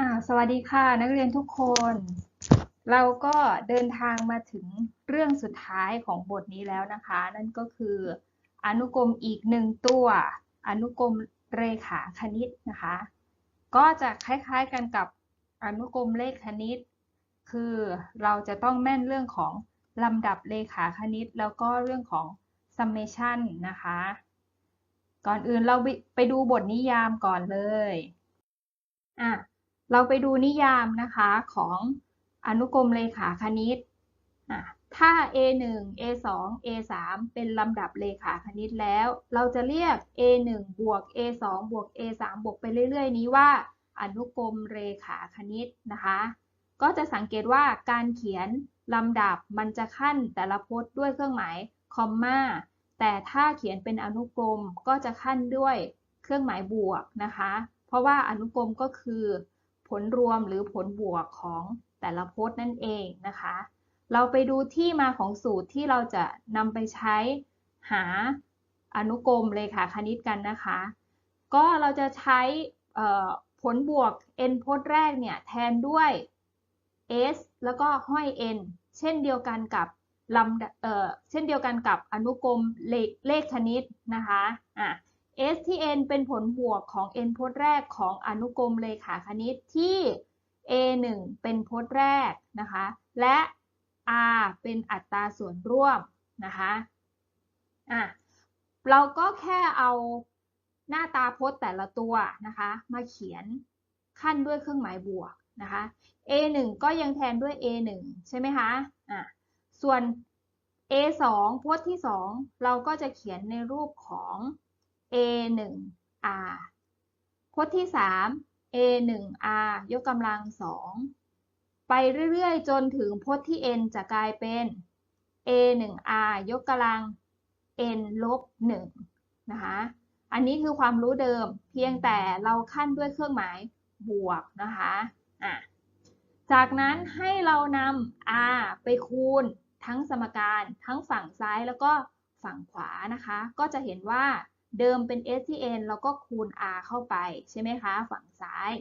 อ่าสวัสดีค่ะ นักเรียนทุกคน เราก็เดินทางมาถึงเรื่องสุดท้ายของบทนี้แล้วนะคะ นั่นก็คือ อนุกรมอีกหนึ่งตัว อนุกรมเรขาคณิตนะคะ ก็จะคล้ายๆกันกับอนุกรมเลขคณิต คือเราจะต้องแม่นเรื่องของลำดับเลขาคณิต แล้วก็เรื่องของ summation นะคะ ก่อนอื่นเราไปดูบทนิยามก่อนเลยอะ เราไปดูนิยามนะคะของอนุกรมเลขาคณิต ถ้า A1 A2 A3 เป็นลำดับเลขาคณิตแล้ว เราจะเรียก A1 บวก A2 บวก A3 บวกไปเรื่อย ๆ นี้ว่า อนุกรมเรขาคณิตนะคะ ก็จะสังเกตว่าการเขียนลำดับมันจะขั้นแต่ละพจน์ด้วยเครื่องหมายคอมมาแต่ถ้าเขียนเป็นอนุกรมก็จะขั้นด้วยเครื่องหมายบวกนะคะ เพราะว่าอนุกรมก็คือ ผลรวมหรือผลบวกของแต่ละโพจน์นั่นเองนะคะ เราไปดูที่มาของสูตรที่เราจะนำไปใช้หาอนุกรมเลขาคณิตกันนะคะ ก็เราจะใช้ผลบวก n โพจน์แรกเนี่ยแทนด้วย s แล้วก็ห้อย n เช่นเดียวกันกับลำเเช่นเดียวกันกับอนุกรมเลขเลขคณิตนะคะอะ s ที่ n เป็นผลบวกของ n พจน์แรกของอนุกรมเลขาคณิตที่ a 1เป็นพจน์แรกนะคะ และ r เป็นอัตราส่วนร่วมนะคะอะเราก็แค่เอาหน้าตาพจน์แต่ละตัวนะคะ มาเขียนขั้นด้วยเครื่องหมายบวกนะคะ a 1ก็ยังแทนด้วย a 1ใช่ไหมคะอะส่วน a 2พจน์ที่ 2 เราก็จะเขียนในรูปของ a 1 r พจน์ที่ 3 a 1 r ยกกำลัง 2 ไปเรื่อยๆ จนถึงพจน์ที่ n จะกลายเป็น a 1 r ยกกำลัง n ลบ1นะคะ อันนี้คือความรู้เดิมเพียงแต่เราขั้นด้วยเครื่องหมายบวกนะคะอะจากนั้นให้เรานำ r ไปคูณทั้งสมการทั้งฝั่งซ้ายแล้วก็ฝั่งขวานะคะ ก็จะเห็นว่า เดิมเป็น s ที่ n แล้วก็คูณ r เข้าไปใช่ไหมคะ ฝั่งซ้าย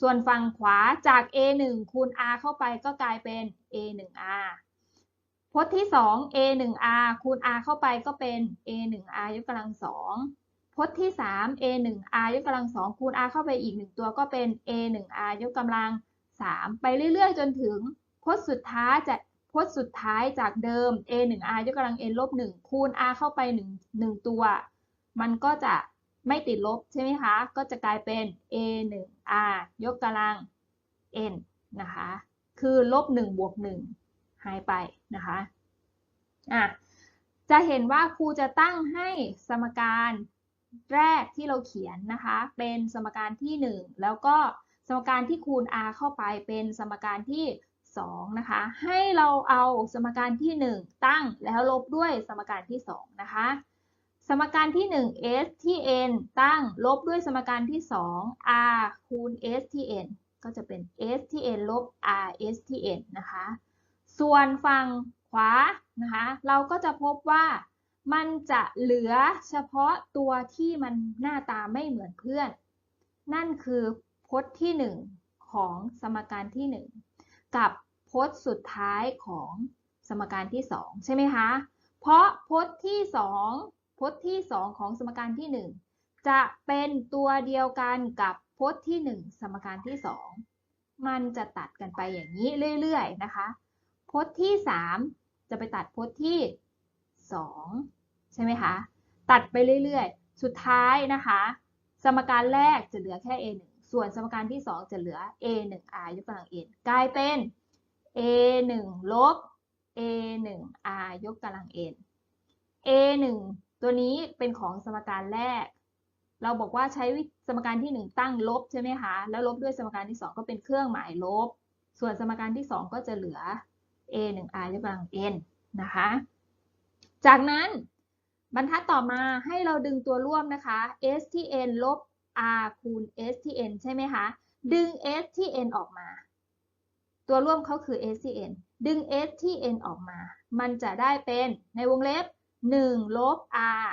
ส่วนฝั่งขวาจาก a 1คูณ r เข้าไปก็กลายเป็น a 1 r พจน์ที่ 2 a 1 r คูณ r เข้าไปก็เป็น a 1 r ยกกำลัง2พจน์ที่ 3 a 1 r ยกกำลัง2คูณ r เข้าไปอีก 1 ตัวก็เป็น a 1 r ยกกำลัง 3 ไปเรื่อยๆ จนถึงพจน์สุดท้ายจะพจน์สุดท้ายจากเดิม a 1 r ยกกำลัง n ลบ1คูณ r เข้าไป 1 1 ตัว มันก็จะไม่ติดลบใช่ไหมคะ ก็จะกลายเป็น a 1 r ยกกำลัง n นะคะ คือลบ1บวก1หายไปนะคะอะจะเห็นว่าครูจะตั้งให้สมการแรกที่เราเขียนนะคะ เป็นสมการที่ 1 แล้วก็สมการที่คูณ r เข้าไปเป็นสมการที่2นะคะ ให้เราเอาสมการที่ 1 ตั้งแล้วลบด้วยสมการที่ 2 นะคะ สมการที่ 1 s ที่ n ตั้งลบด้วยสมการที่ 2 r คูณ s ที่ n ก็จะเป็น s ที่ n ลบ r s ที่ n นะคะ ส่วนฝั่งขวานะคะ เราก็จะพบว่ามันจะเหลือเฉพาะตัวที่มันหน้าตาไม่เหมือนเพื่อน นั่นคือพจน์ที่ 1 ของสมการที่ 1 กับพจน์สุดท้ายของสมการที่ 2 ใช่ไหมคะ เพราะพจน์ที่ 2 จน์ที่ 2 ของสมการที่ 1 จะเป็นตัวเดียวกันกับพจน์ที่ 1 สมการที่ 2 มันจะตัดกันไปอย่างนี้เรื่อยๆนะคะ พจน์ที่ 3 จะไปตัดพจน์ที่ 2 ใช่ไหมคะ ตัดไปเรื่อยๆ สุดท้ายนะคะ สมการแรกจะเหลือแค่ a 1 ส่วนสมการที่ 2 จะเหลือ a 1 r ยกกำลัง n กลายเป็น a 1 ลบ a 1 r ยกกำลัง n a 1 ตัวนี้เป็นของสมการแรก เราบอกว่าใช้สมการที่ 1 ตั้งลบใช่ไหมคะ แล้วลบด้วยสมการที่ 2 ก็เป็นเครื่องหมายลบ ส่วนสมการที่ 2 ก็จะเหลือ a 1 r ยกกำลัง n นะคะ จากนั้นบรรทัดต่อมาให้เราดึงตัวร่วมนะคะ s ที่ n ลบ r คูณ s ที่ n ใช่ไหมคะ ดึง s ที่ n ออกมา ตัวร่วมเขาคือ s ที่ n ดึง s ที่ n ออกมา มันจะได้เป็นในวงเล็บ 1 ลบ r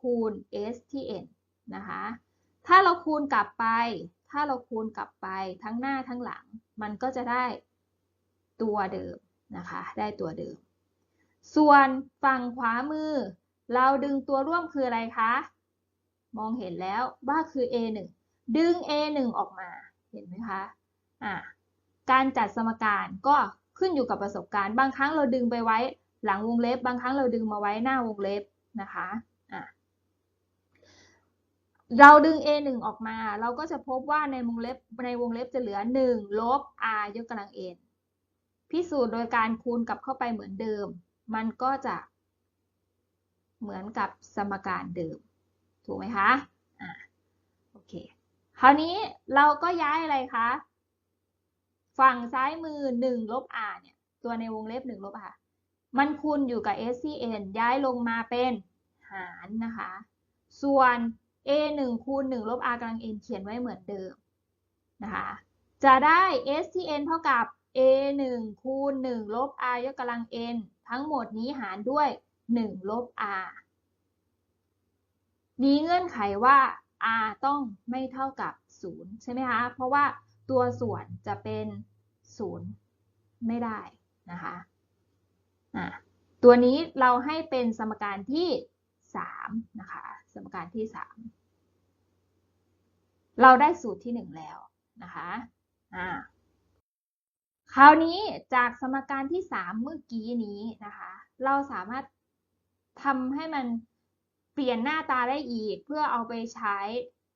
คูณ s ที่ n นะคะ ถ้าเราคูณกลับไป ถ้าเราคูณกลับไปทั้งหน้าทั้งหลัง มันก็จะได้ตัวเดิมนะคะ ได้ตัวเดิม ส่วนฝั่งขวามือ เราดึงตัวร่วมคืออะไรคะ มองเห็นแล้วว่าคือ A1 ดึง A1 ออกมา เห็นไหมคะอ่าการจัดสมการก็ขึ้นอยู่กับประสบการณ์ บางครั้งเราดึงไปไว้ หลังวงเล็บบางครั้งเราดึงมาไว้หน้าวงเล็บนะคะอ่าเราดึง A1 ออกมา เราก็จะพบว่าในวงเล็บในวงเล็บจะเหลือ 1 ลบ r ยกกำลัง n พิสูจน์โดยการคูณกลับเข้าไปเหมือนเดิม มันก็จะเหมือนกับสมการเดิม ถูกไหมคะอ่าโอเค คราวนี้เราก็ย้ายอะไรคะ ฝั่งซ้ายมือ 1 ลบ r เนี่ย ตัวในวงเล็บ 1 ลบ r มันคูณอยู่กับ scn ย้ายลงมาเป็นหารนะคะ ส่วน a 1คูณ1ลบ r กำลัง n เขียนไว้เหมือนเดิมนะคะ จะได้ scn เท่ากับ a 1คูณ1ลบ r ยกกำลัง n ทั้งหมดนี้หารด้วย 1 ลบ r มีเงื่อนไขว่า r ต้องไม่เท่ากับ 0 ใช่ไหมคะ เพราะว่าตัวส่วนจะเป็น 0 ไม่ได้นะคะอะ ตัวนี้เราให้เป็นสมการที่3นะคะ สมการที่ 3 เราได้สูตรที่ 1 แล้วนะคะอ่าคราวนี้จากสมการที่ 3 เมื่อกี้นี้นะคะ เราสามารถทำให้มันเปลี่ยนหน้าตาได้อีก เพื่อเอาไปใช้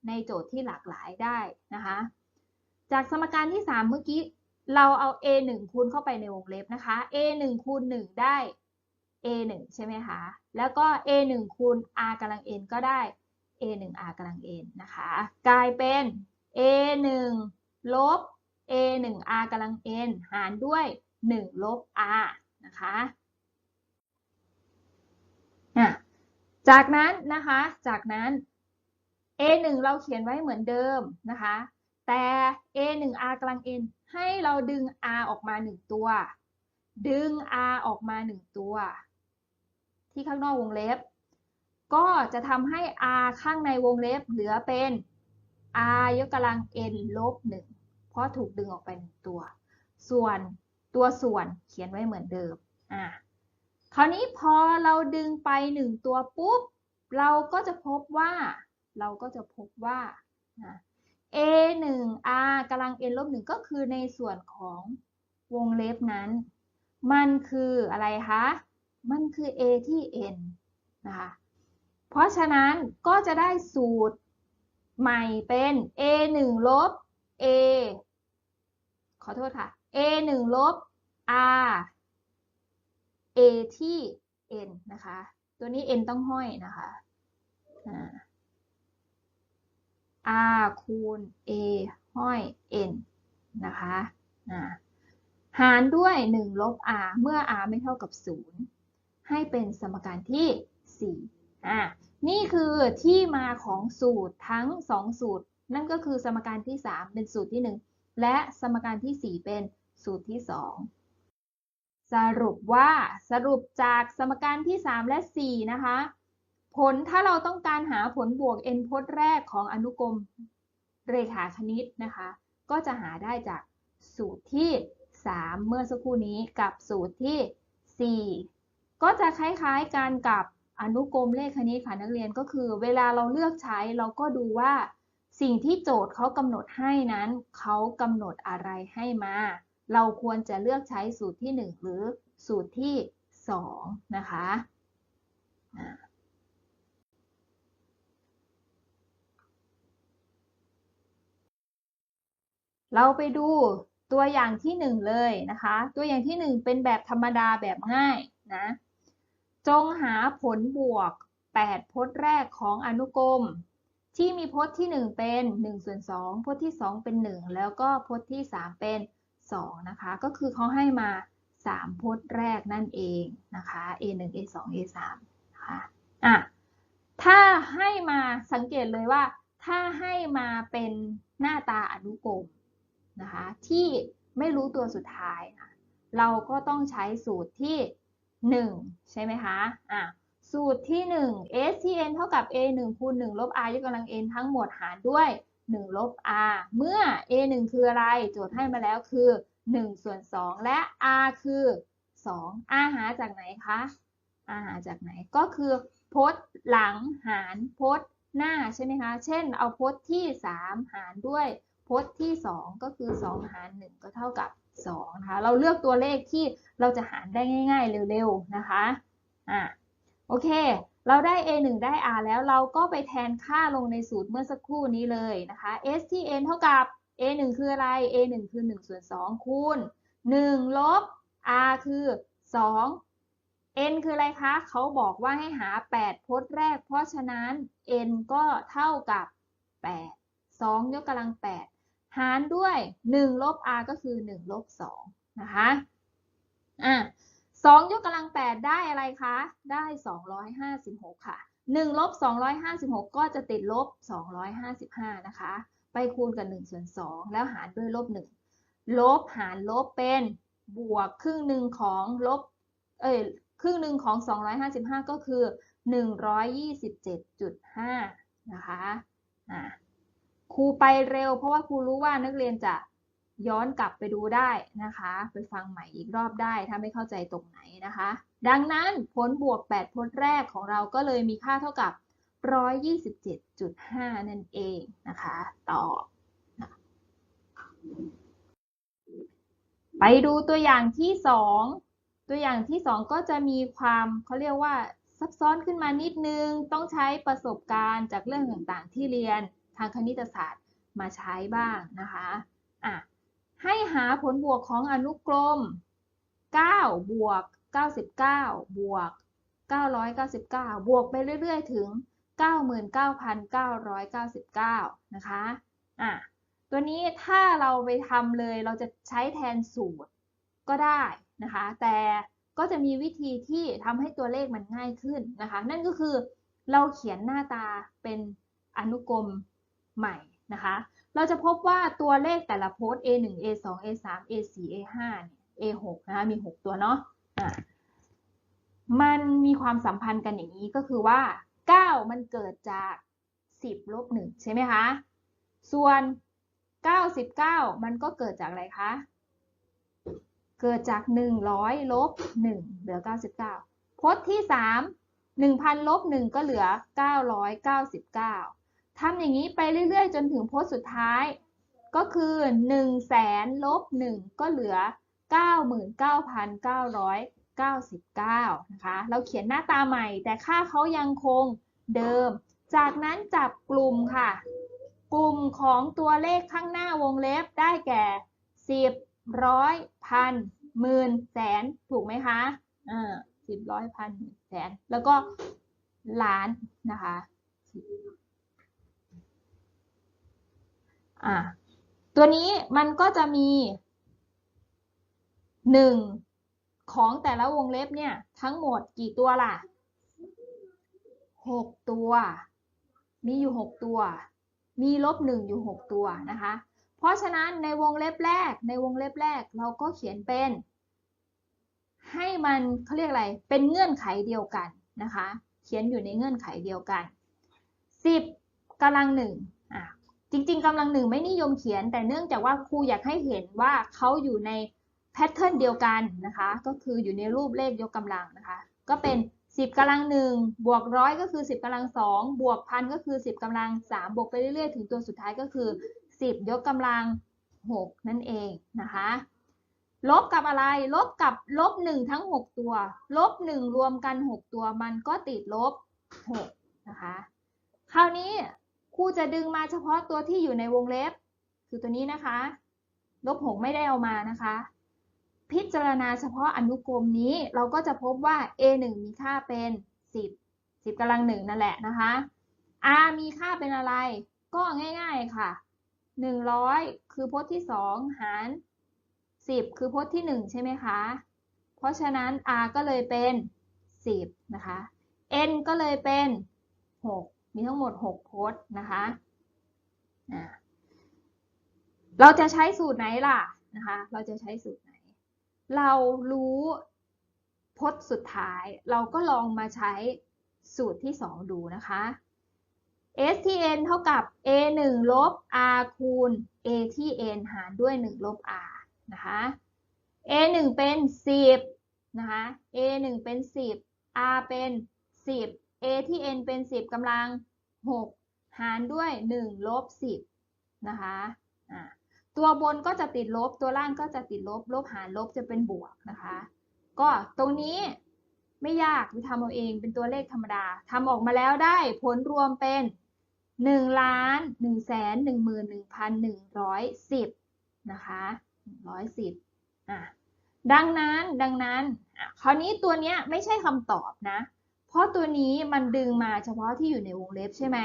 ในโจทย์ที่หลากหลายได้นะคะ จากสมการที่ 3 เมื่อกี้ เราเอา a 1คูณเข้าไปในวงเล็บนะคะ a 1คูณ1ได้ a 1ใช่ไหมคะ แล้วก็ a 1คูณ r กำลัง n ก็ได้ a 1 r กำลัง n นะคะ กลายเป็น a 1ลบ a 1 r กำลัง n หารด้วย 1 ลบ r นะคะจากนั้นนะคะ จากนั้น a 1เราเขียนไว้เหมือนเดิมนะคะ แต่ a 1 r กำลัง n ให้เราดึง r ออกมา 1 ตัว ดึง r ออกมา 1 ตัว ที่ข้างนอกวงเล็บ ก็จะทำให้ r ข้างในวงเล็บเหลือเป็น r ยกกำลัง n ลบ 1 เพราะถูกดึงออกไป 1 ตัว ส่วนตัวส่วนเขียนไว้เหมือนเดิม อะคราวนี้พอเราดึงไป 1 ตัวปุ๊บ เราก็จะพบว่า เราก็จะพบว่า a 1 r กำลัง n ลบ1ก็คือในส่วนของวงเล็บนั้น มันคืออะไรคะ มันคือ a ที่ n นะคะ เพราะฉะนั้นก็จะได้สูตรใหม่เป็น a 1ลบ a ขอโทษค่ะ a 1ลบ r a ที่ n นะคะ ตัวนี้ n ต้องห้อยนะคะ r คูณ a ห้อย n นะคะหารด้วย 1 ลบ r เมื่อ r ไม่เท่ากับ 0 ให้เป็นสมการที่ 4 อ่า นี่คือที่มาของสูตรทั้ง 2 สูตร นั่นก็คือสมการที่ 3 เป็นสูตรที่ 1 และสมการที่ 4 เป็นสูตรที่ 2 สรุปว่าสรุปจากสมการที่ 3 และ 4 นะคะ ผลถ้าเราต้องการหาผลบวก n พจน์แรกของอนุกรมเรขาคณิตนะคะ ก็จะหาได้จากสูตรที่ 3 เมื่อสักครู่นี้กับสูตรที่ 4 ก็จะคล้ายๆกันกับอนุกรมเลขคณิตค่ะนักเรียนก็คือ เวลาเราเลือกใช้เราก็ดูว่าสิ่งที่โจทย์เขากำหนดให้นั้นเขากำหนดอะไรให้มา เราควรจะเลือกใช้สูตรที่ 1 หรือสูตรที่ 2 นะคะ เราไปดูตัวอย่างที่ 1 เลยนะคะ ตัวอย่างที่ 1 เป็นแบบธรรมดาแบบง่ายนะ จงหาผลบวก 8 พจน์แรกของอนุกรม ที่มีพจน์ที่ 1 เป็น1ส่วน2พจน์ที่ 2 เป็น 1 แล้วก็พจน์ที่ 3 เป็น 2 นะคะ ก็คือเขาให้มา 3 พจน์แรกนั่นเองนะคะ a 1 a 2 a 3 นะคะอะถ้าให้มาสังเกตเลยว่า ถ้าให้มาเป็นหน้าตาอนุกรม นะคะที่ไม่รู้ตัวสุดท้ายนะเราก็ต้องใช้สูตรที่ 1 ใช่ไหมคะอะสูตรที่ 1 s ที่ n เท่ากับ a 1คูณ1ลบ r ยกกำลัง n ทั้งหมดหารด้วย 1 ลบ r เมื่อ a 1คืออะไร โจทย์ให้มาแล้วคือ 1 ส่วน 2 และ r คือ 2 r หาจากไหนคะ r หาจากไหนก็คือพจน์หลังหารพจน์หน้าใช่ไหมคะ เช่นเอาพจน์ที่ 3 หารด้วย พจน์ที่ 2 ก็คือ 2 หาร 1 ก็เท่ากับ 2 นะคะ เราเลือกตัวเลขที่เราจะหารได้ง่าย ๆ เร็วๆ นะคะ อะ โอเค เราได้ a 1ได้ r แล้วเราก็ไปแทนค่าลงในสูตรเมื่อสักครู่นี้เลยนะคะ s ที่ n เท่ากับ a 1คืออะไร a 1คือ1ส่วน2คูณ 1 ลบ r คือ 2 n คืออะไรคะ เขาบอกว่าให้หา 8 พจน์แรก เพราะฉะนั้น n ก็เท่ากับ 8 2 ยกกำลัง 8 หารด้วย1ลบ r ก็คือ1ลบ2นะคะอะ2ยกกำลัง8ได้อะไรคะ ได้ 256 ค่ะ1ลบ256 ก็จะติดลบ 255 นะคะ ไปคูณกับ1ส่วน2แล้วหารด้วยลบ 1 ลบหารลบเป็นบวกครึ่งหนึ่งของลบ เอ้ยครึ่งหนึ่งของ 255 ก็คือ 127.5 นะคะ อะ ครูไปเร็ว เพราะว่าครูรู้ว่านักเรียนจะย้อนกลับไปดูได้นะคะ ไปฟังใหม่อีกรอบได้ถ้าไม่เข้าใจตรงไหนนะคะ ดังนั้นผลบวก8พจน์แรกของเราก็เลยมีค่าเท่ากับ 127.5 นั่นเองนะคะตอบไปดูตัวอย่างที่ 2 ตัวอย่างที่ 2 ก็จะมีความเขาเรียกว่าซับซ้อนขึ้นมานิดนึง ต้องใช้ประสบการณ์จากเรื่องต่างๆที่เรียน ทางคณิตศาสตร์มาใช้บ้างนะคะอะให้หาผลบวกของอนุกรม 9 บวก 99 บวก 999 บวกไปเรื่อยๆ ถึง 99,999 นะคะอะตัวนี้ถ้าเราไปทำเลยเราจะใช้แทนสูตรก็ได้นะคะ แต่ก็จะมีวิธีที่ทำให้ตัวเลขมันง่ายขึ้นนะคะ นั่นก็คือเราเขียนหน้าตาเป็นอนุกรม ใหม่นะคะ เราจะพบว่าตัวเลขแต่ละโพสต์ A1 A2 A3 A4 A5 A6 นะคะมี 6 ตัวเนาะะมันมีความสัมพันธ์กันอย่างนี้ก็คือว่า 9 มันเกิดจาก 10ลบ1ใช่ไหมคะ ส่วน 99 มันก็เกิดจากอะไรคะ เกิดจาก 100ลบ1เหลือ 99 พจน์ที่ 3 1,000ลบ1ก็เหลือ 999 ทำอย่างนี้ไปเรื่อยๆ จนถึงโพจน์สุดท้าย ก็คือ1แสนลบ1ก็เหลือ 99,999 นะคะ เราเขียนหน้าตาใหม่ แต่ค่าเขายังคงเดิม จากนั้นจับกลุ่มค่ะ กลุ่มของตัวเลขข้างหน้าวงเล็บได้แก่ 10ร้อยพันหมื่นแสนถูกไหมคะอ่าสิบร้อยพันหมื่นแสน แล้วก็ล้านนะคะ อ่าตัวนี้มันก็จะมีหนึ่งของแต่ละวงเล็บเนี่ย ทั้งหมดกี่ตัวล่ะหกตัว มีอยู่หกตัว มีลบหนึ่งอยู่หกตัวนะคะ เพราะฉะนั้นในวงเล็บแรก ในวงเล็บแรกเราก็เขียนเป็น ให้มันเขาเรียกอะไร เป็นเงื่อนไขเดียวกันนะคะ เขียนอยู่ในเงื่อนไขเดียวกัน10กำลังหนึ่งอะ ริงๆกำลังหนึ่งไม่นิยมเขียน แต่เนื่องจากว่าครูอยากให้เห็นว่าเขาอยู่ในแพทเทิร์นเดียวกันนะคะ ก็คืออยู่ในรูปเลขยกกำลังนะคะ ก็เป็น 10กำลังหนึ่งบวกร้อยก็คือ 10กำลังสองบวกพันก็คือ 10กำลังสามบวกไปเรื่อยๆ ถึงตัวสุดท้ายก็คือ 10 ยกกำลัง 6 นั่นเองนะคะ ลบกับอะไร ลบกับลบ1ทั้ง 6 ตัว ลบ 1 รวมกัน 6 ตัวมันก็ติดลบ 6 นะคะ คราวนี้ รูจะดึงมาเฉพาะตัวที่อยู่ในวงเล็บ คือตัวนี้นะคะ ลบ6ไม่ได้เอามานะคะ พิจารณาเฉพาะอนุกรมนี้เราก็จะพบว่า a1 มีค่าเป็น 10 10กำลัง1นั่นแหละนะคะ r มีค่าเป็นอะไร ก็ง่ายๆค่ะ 100 คือพจน์ที่ 2 หาร 10 คือพจน์ที่ 1 ใช่ไหมคะ เพราะฉะนั้น r ก็เลยเป็น 10 นะคะ n ก็เลยเป็น 6 มีทั้งหมด6พจน์นะคะเราจะใช้สูตรไหนล่ะนะคะ เราจะใช้สูตรไหน เรารู้พจน์สุดท้าย เราก็ลองมาใช้สูตรที่ 2 ดูนะคะ s ที่ n เท่ากับ a 1ลบ r คูณ a ที่ n หารด้วย 1 ลบ r นะคะ a 1เป็น 10 นะคะ a 1เป็น 10 r เป็น 10 a ที่ n เป็น 10กำลัง 6 หารด้วย 1 ลบ 10 นะคะตัวบนก็จะติดลบ ตัวล่างก็จะติดลบ ลบหารลบจะเป็นบวกนะคะ ก็ตรงนี้ไม่ยากไปทำเอาเองเป็นตัวเลขธรรมดาทำออกมาแล้วได้ผลรวมเป็น 1 ล้าน1แสน1 1 1 1 10 นะคะ110อะดังนั้นดังนั้น คราวนี้ตัวเนี้ยไม่ใช่คำตอบนะ เพราะตัวนี้มันดึงมาเฉพาะที่อยู่ในวงเล็บใช่ไหม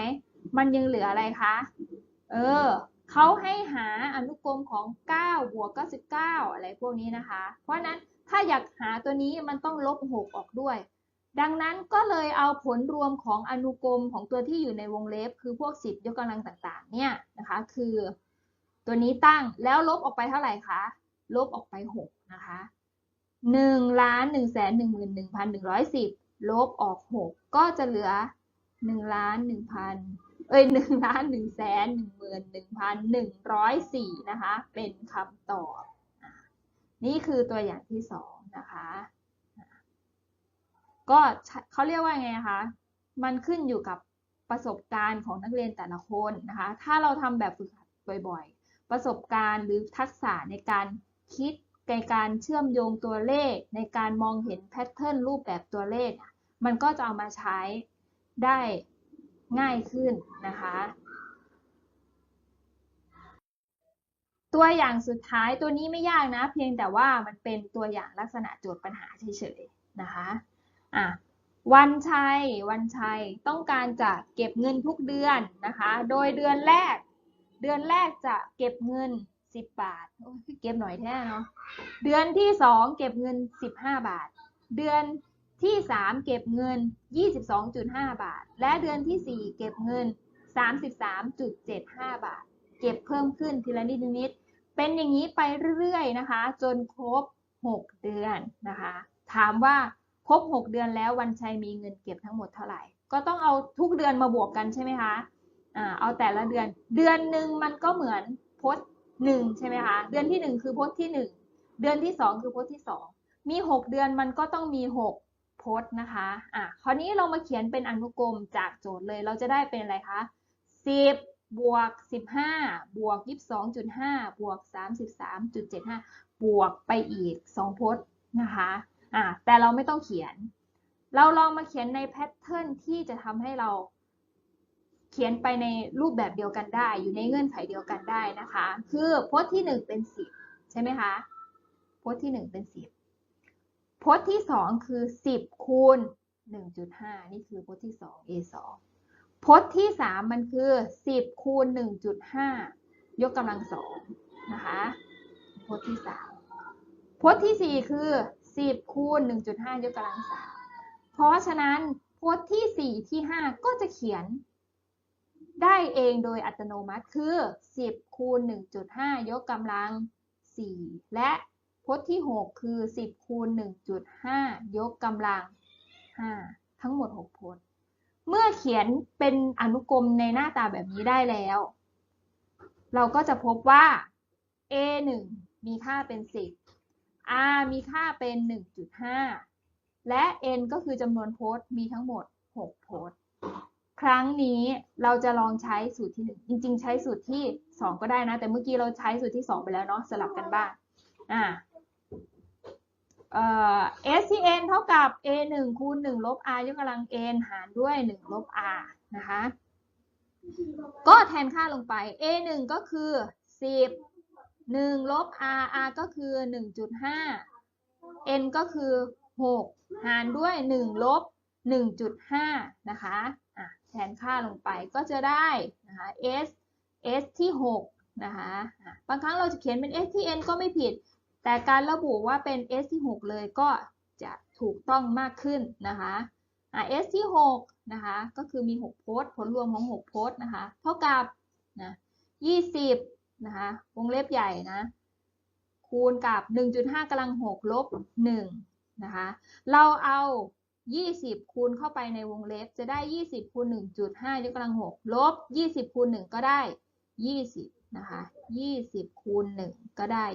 มันยังเหลืออะไรคะ เออเขาให้หาอนุกรมของ 9 บวก99 อะไรพวกนี้นะคะ เพราะนั้นถ้าอยากหาตัวนี้มันต้องลบ 6 ออกด้วย ดังนั้นก็เลยเอาผลรวมของอนุกรมของตัวที่อยู่ในวงเล็บ คือพวก 10 ยกกำลังต่างๆ เนี่ยนะคะ คือ ตัวนี้ตั้งแล้วลบออกไปเท่าไหร่คะ ลบออกไป 6 นะคะ1ล้าน1แสน1 1 1 1 10 ลบออก 6 ก็จะเหลือ1ล้าน1,000เอ้ย1ล้าน1แสน1 1 1,104นะคะ เป็นคำตอบ นี่คือตัวอย่างที่ 2 นะคะ ก็เขาเรียกว่าไงคะ มันขึ้นอยู่กับประสบการณ์ของนักเรียนแต่ละคนนะคะ ถ้าเราทำแบบฝึกหัดบ่อยๆ ประสบการณ์หรือทักษะในการคิด ในการเชื่อมโยงตัวเลข ในการมองเห็นแพทเทิร์นรูปแบบตัวเลข มันก็จะเอามาใช้ได้ง่ายขึ้นนะคะ ตัวอย่างสุดท้ายตัวนี้ไม่ยากนะ เพียงแต่ว่ามันเป็นตัวอย่างลักษณะโจทย์ปัญหาเฉยๆนะคะอะวันชัย วันชัยต้องการจะเก็บเงินทุกเดือนนะคะ โดยเดือนแรก เดือนแรกจะเก็บเงิน 10บาทเก็บหน่อยแท้เนาะเดือนที่2เก็บเงิน15บาท เดือนที่3เก็บเงิน22.5บาท และเดือนที่4เก็บเงิน33.75บาท เก็บเพิ่มขึ้นทีละนิดนิดเป็นอย่างนี้ไปเรื่อยๆนะคะ จนครบ6เดือนนะคะ ถามว่าครบ6เดือนแล้ววันชัยมีเงินเก็บทั้งหมดเท่าไหร่ ก็ต้องเอาทุกเดือนมาบวกกันใช่ไหมคะอ่าเอาแต่ละเดือนเดือนหนึ่งมันก็เหมือนพจน์ หนึ่งใช่ไหมคะเดือนที่1คือโพจน์ที่1เดือนที่2คือโพจน์ที่2มี6เดือนมันก็ต้องมี6พจน์นะคะอะคราวนี้เรามาเขียนเป็นอนุกรมจากโจทย์เลยเราจะได้เป็นอะไรคะ10บบวก15บห้าบวก22.5บสองจุดห้าบวก33.75บสามจุดเจ็ดห้าบวกไปอีก2พจน์นะคะอะแต่เราไม่ต้องเขียน เราลองมาเขียนในแพทเทิร์นที่จะทำให้เรา เขียนไปในรูปแบบเดียวกันได้ อยู่ในเงื่อนไขเดียวกันได้นะคะ คือพจน์ที่ 1 เป็น 10 ใช่ไหมคะพจน์ที่ 1 เป็น 10พจน์ที่ 2 คือ 10 คูณ 1.5 นี่คือพจน์ที่ 2 A2 พจน์ที่ 3 มันคือ 10 คูณ 1.5 ยกกำลังสองนะคะพจน์ที่ 3พจน์ที่ 4 คือ 10 คูณ 1.5 ยกกำลังสามเพราะฉะนั้นพจน์ที่ 4 ที่ 5 ก็จะเขียน ได้เองโดยอัตโนมัติคือ 10 คูณ 1.5 ยกกำลัง 4 และพจน์ที่ 6 คือ 10 คูณ 1.5 ยกกำลัง 5 ทั้งหมด 6 พจน์ เมื่อเขียนเป็นอนุกรมในหน้าตาแบบนี้ได้แล้ว เราก็จะพบว่า a 1มีค่าเป็น 10 r มีค่าเป็น 1.5 และ n ก็คือจำนวนโพสต์มีทั้งหมด 6 โพสต์ ครั้งนี้เราจะลองใช้สูตรที่ 1 จริง ๆ ใช้สูตรที่ 2 ก็ได้นะ แต่เมื่อกี้เราใช้สูตรที่ 2 ไปแล้วเนาะสลับกันบ้างอ่าเอ่อ s ที่ n เท่ากับ a 1คูณ1ลบ r ยกกำลัง n หารด้วย 1 ลบ r นะคะ ก็แทนค่าลงไป a 1ก็คือ 10 1 ลบ r r ก็คือ 1.5 n ก็คือ 6 หารด้วย 1 ลบ 1.5 นะคะอะแทนค่าลงไปก็จะได้นะคะ s s ที่6นะคะบางครั้งเราจะเขียนเป็น s ที่ n ก็ไม่ผิด แต่การระบุว่าเป็น s ที่ 6 เลยก็จะถูกต้องมากขึ้นนะคะอะ s ที่6นะคะก็คือมี 6 โพสต์ผลรวมของ 6 โพสต์นะคะเท่ากับนะ20นะคะวงเล็บใหญ่นะคูณกับ 1.5กำลัง 6 ลบ1นะคะเราเอา 20 คูณเข้าไปในวงเล็บ จะได้ 20 คูณ 1.5 ยกกำลัง 6 ลบ 20 คูณ 1 ก็ได้ 20 นะคะ 20 คูณ 1 ก็ได้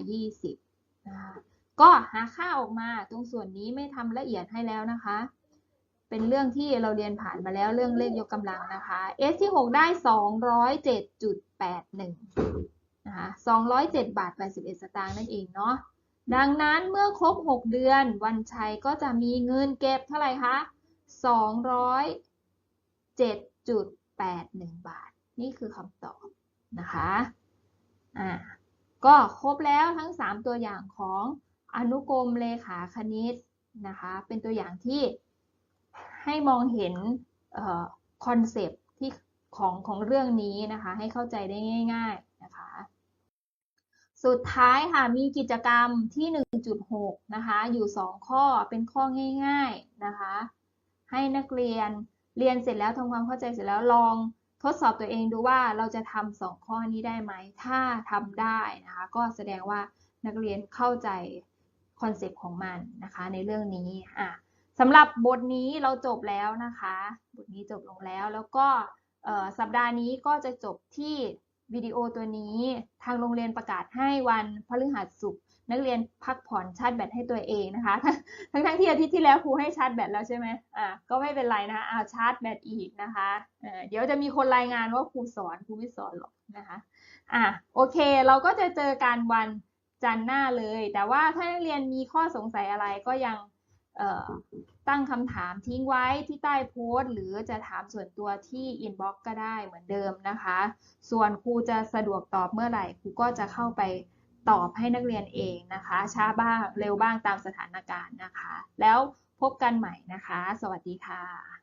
20 นะคะ ก็หาค่าออกมาตรงส่วนนี้ไม่ทำละเอียดให้แล้วนะคะ เป็นเรื่องที่เราเรียนผ่านมาแล้วเรื่องเลขยกกำลังนะคะ s ที่ 6 ได้ 207.81 นะคะ 207 บาท 81 สตางค์นั่นเองเนาะ ดังนั้นเมื่อครบ 6 เดือน วันชัยก็จะมีเงินเก็บเท่าไหร่คะ207.81 บาท นี่คือคำตอบนะคะอ่าก็ครบแล้วทั้ง 3 ตัวอย่างของอนุกรมเลขาคณิตนะคะ เป็นตัวอย่างที่ให้มองเห็นคอนเซปต์ที่ของของเรื่องนี้นะคะ ให้เข้าใจได้ง่าย ๆ สุดท้ายค่ะมีกิจกรรมที่ 1.6 นะคะ อยู่ 2 ข้อเป็นข้อง่าย ๆนะคะ ให้นักเรียนเรียนเสร็จแล้วทำความเข้าใจเสร็จแล้วลองทดสอบตัวเองดูว่าเราจะทำสองข้อนี้ได้ไหม ถ้าทำได้นะคะ ก็แสดงว่านักเรียนเข้าใจคอนเซปต์ของมันนะคะ ในเรื่องนี้อะสำหรับบทนี้เราจบแล้วนะคะ บทนี้จบลงแล้วแล้วก็สัปดาห์นี้ก็จะจบที่ วิดีโอตัวนี้ทางโรงเรียนประกาศให้วันพฤหัสศุกร์นักเรียนพักผ่อนชาร์จแบตให้ตัวเองนะคะ ทั้งทั้งที่อาทิตย์ที่แล้วครูให้ชาร์จแบตแล้วใช่ไหมอ่าก็ไม่เป็นไรนะคะเอาชาร์จแบตอีกนะคะเดี๋ยวจะมีคนรายงานว่าครูสอนครูไม่สอนหรอกนะคะอ่าโอเคเราก็จะเจอกันวันจันทร์หน้าเลย แต่ว่าถ้านักเรียนมีข้อสงสัยอะไรก็ยัง ตั้งคำถามทิ้งไว้ที่ใต้โพสต์ หรือจะถามส่วนตัวที่อินบ็อกซ์ก็ได้เหมือนเดิมนะคะ ส่วนครูจะสะดวกตอบเมื่อไหร่ครูก็จะเข้าไปตอบให้นักเรียนเองนะคะ ช้าบ้างเร็วบ้างตามสถานการณ์นะคะ แล้วพบกันใหม่นะคะ สวัสดีค่ะ